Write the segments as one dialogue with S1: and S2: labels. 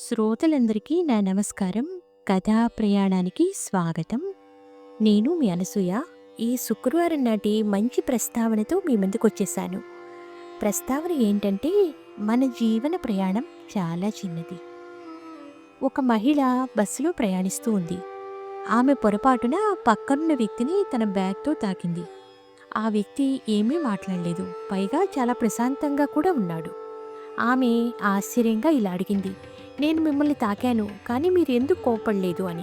S1: శ్రోతలందరికీ నా నమస్కారం. కథా ప్రయాణానికి స్వాగతం. నేను మీ అనసూయ. ఈ శుక్రవారం నాటి మంచి ప్రస్తావనతో మీ ముందుకు వచ్చేసాను. ప్రస్తావన ఏంటంటే మన జీవన ప్రయాణం చాలా చిన్నది. ఒక మహిళ బస్సులో ప్రయాణిస్తూ ఉంది. ఆమె పొరపాటున పక్కనున్న వ్యక్తిని తన బ్యాగ్తో తాకింది. ఆ వ్యక్తి ఏమీ మాట్లాడలేదు. పైగా చాలా ప్రశాంతంగా కూడా ఉన్నాడు. ఆమె ఆశ్చర్యంగా ఇలా అడిగింది. నేను మిమ్మల్ని తాకాను కానీ మీరు ఎందుకు కోపడలేదు అని.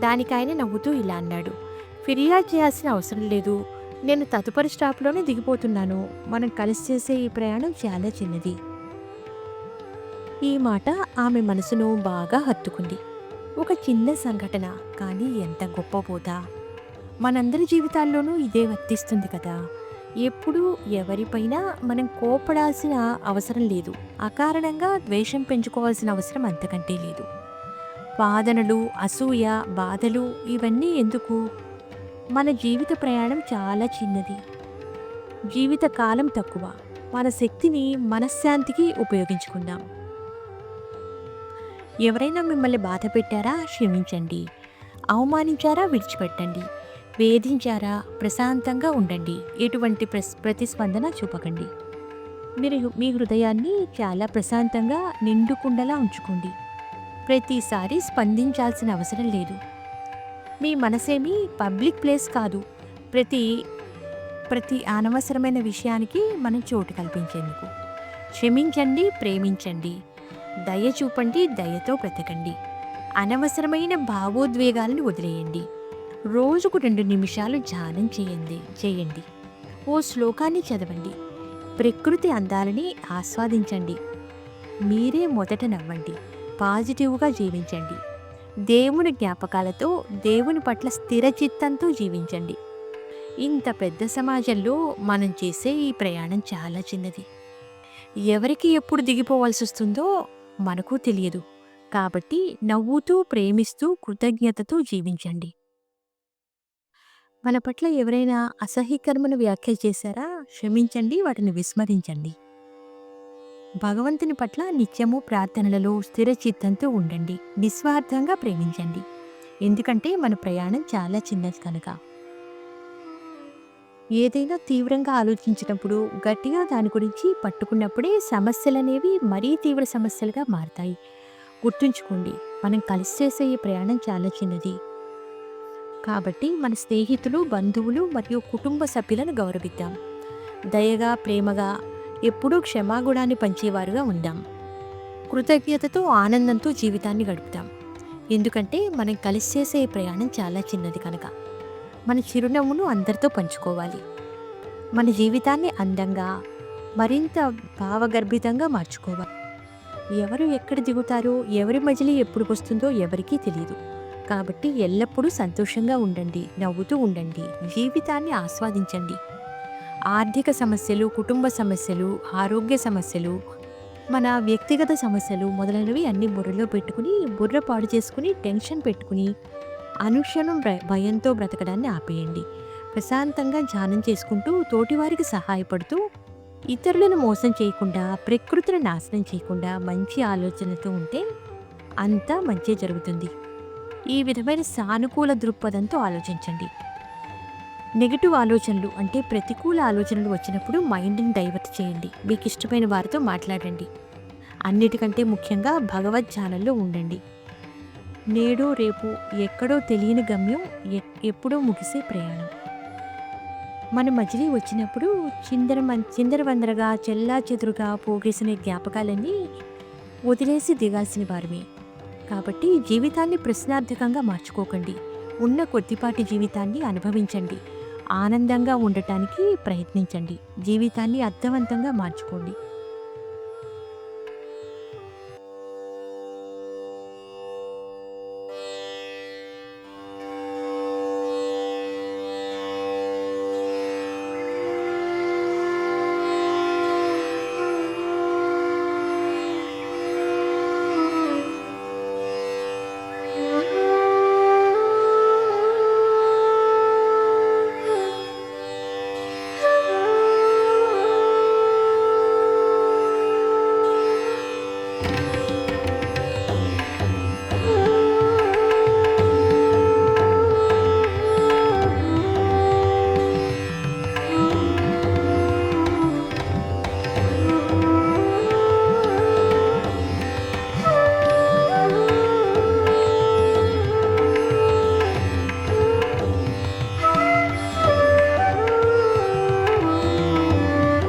S1: దానికి ఆయన నవ్వుతూ ఇలా అన్నాడు. ఫిర్యాదు చేయాల్సిన అవసరం లేదు. నేను తదుపరి స్టాప్లోనే దిగిపోతున్నాను. మనం కలిసి చేసే ఈ ప్రయాణం చాలా చిన్నది. ఈ మాట ఆమె మనసును బాగా హత్తుకుంది. ఒక చిన్న సంఘటన కానీ ఎంత గొప్ప బోధ. మనందరి జీవితాల్లోనూ ఇదే వర్తిస్తుంది కదా. ఎప్పుడూ ఎవరిపైనా మనం కోపడాల్సిన అవసరం లేదు. అకారణంగా ద్వేషం పెంచుకోవాల్సిన అవసరం అంతకంటే లేదు. వాదనలు అసూయ బాధలు ఇవన్నీ ఎందుకు? మన జీవిత ప్రయాణం చాలా చిన్నది. జీవిత కాలం తక్కువ. మన శక్తిని మనశ్శాంతికి ఉపయోగించుకుందాం. ఎవరైనా మిమ్మల్ని బాధ పెట్టారా క్షమించండి. అవమానించారా? విడిచిపెట్టండి. వేధించారా? ప్రశాంతంగా ఉండండి. ఎటువంటి ప్రస్ ప్రతిస్పందన చూపకండి. మీరు మీ హృదయాన్ని చాలా ప్రశాంతంగా నిండుకుండలా ఉంచుకోండి. ప్రతిసారి స్పందించాల్సిన అవసరం లేదు. మీ మనసేమి పబ్లిక్ ప్లేస్ కాదు. ప్రతి ప్రతి అనవసరమైన విషయానికి మనం చోటు కల్పించేందుకు. క్షమించండి ప్రేమించండి. దయ చూపండి దయతో బ్రతకండి. అనవసరమైన భావోద్వేగాలను వదిలేయండి. రోజుకు రెండు నిమిషాలు ధ్యానం చేయండి చేయండి. ఓ శ్లోకాన్ని చదవండి. ప్రకృతి అందాలని ఆస్వాదించండి. మీరే మొదట నవ్వండి పాజిటివ్గా జీవించండి. దేవుని జ్ఞాపకాలతో దేవుని పట్ల స్థిర చిత్తంతో జీవించండి. ఇంత పెద్ద సమాజంలో మనం చేసే ఈ ప్రయాణం చాలా చిన్నది. ఎవరికి ఎప్పుడు దిగిపోవాల్సి వస్తుందో మనకు తెలియదు. కాబట్టి నవ్వుతూ ప్రేమిస్తూ కృతజ్ఞతతో జీవించండి. మన పట్ల ఎవరైనా అసహ్యకరమైన వ్యాఖ్య చేశారా? క్షమించండి వాటిని విస్మరించండి. భగవంతుని పట్ల నిత్యము ప్రార్థనలలో స్థిర చిత్తంతో ఉండండి. నిస్వార్థంగా ప్రేమించండి. ఎందుకంటే మన ప్రయాణం చాలా చిన్నది కనుక. ఏదైనా తీవ్రంగా ఆలోచించినప్పుడు గట్టిగా దాని గురించి పట్టుకున్నప్పుడే సమస్యలనేవి మరీ తీవ్ర సమస్యలుగా మారతాయి. గుర్తుంచుకోండి మనం కలిసి చేసే ఈ ప్రయాణం చాలా చిన్నది. కాబట్టి మన స్నేహితులు బంధువులు మరియు కుటుంబ సభ్యులను గౌరవిద్దాం. దయగా ప్రేమగా ఎప్పుడూ క్షమాగుణాన్ని పంచేవారుగా ఉందాం. కృతజ్ఞతతో ఆనందంతో జీవితాన్ని గడుపుతాం. ఎందుకంటే మనం కలిసి చేసే ప్రయాణం చాలా చిన్నది కనుక. మన చిరునవ్వును అందరితో పంచుకోవాలి. మన జీవితాన్ని అందంగా మరింత భావగర్భితంగా మార్చుకోవాలి. ఎవరు ఎక్కడ దిగుతారో ఎవరి మజిలీ ఎప్పుడు వస్తుందో ఎవరికీ తెలియదు. కాబట్టి ఎల్లప్పుడూ సంతోషంగా ఉండండి నవ్వుతూ ఉండండి జీవితాన్ని ఆస్వాదించండి. ఆర్థిక సమస్యలు కుటుంబ సమస్యలు ఆరోగ్య సమస్యలు మన వ్యక్తిగత సమస్యలు మొదలైనవి అన్ని బుర్రలో పెట్టుకుని బుర్ర పాడు చేసుకుని టెన్షన్ పెట్టుకుని అనుక్షణం భయంతో బ్రతకడాన్ని ఆపేయండి. ప్రశాంతంగా ధ్యానం చేసుకుంటూ తోటివారికి సహాయపడుతూ ఇతరులను మోసం చేయకుండా ప్రకృతిని నాశనం చేయకుండా మంచి ఆలోచనతో ఉంటే అంతా మంచి జరుగుతుంది. ఈ విధమైన సానుకూల దృక్పథంతో ఆలోచించండి. నెగిటివ్ ఆలోచనలు అంటే ప్రతికూల ఆలోచనలు వచ్చినప్పుడు మైండ్ని డైవర్ట్ చేయండి. మీకు ఇష్టమైన వారితో మాట్లాడండి. అన్నిటికంటే ముఖ్యంగా భగవద్ ధ్యానంలో ఉండండి. నేడు రేపు ఎక్కడో తెలియని గమ్యం ఎ- ఎప్పుడో ముగిసే ప్రయాణం. మన మజిలీ వచ్చినప్పుడు చిందర చిందరవందరగా చెల్లా చెదురుగా పోగేసిన జ్ఞాపకాలన్నీ వదిలేసి దిగాల్సిన వారమే. కాబట్టి జీవితాన్ని ప్రశ్నార్థకంగా మార్చుకోకండి. ఉన్న కొద్దిపాటి జీవితాన్ని అనుభవించండి. ఆనందంగా ఉండటానికి ప్రయత్నించండి. జీవితాన్ని అర్థవంతంగా మార్చుకోండి.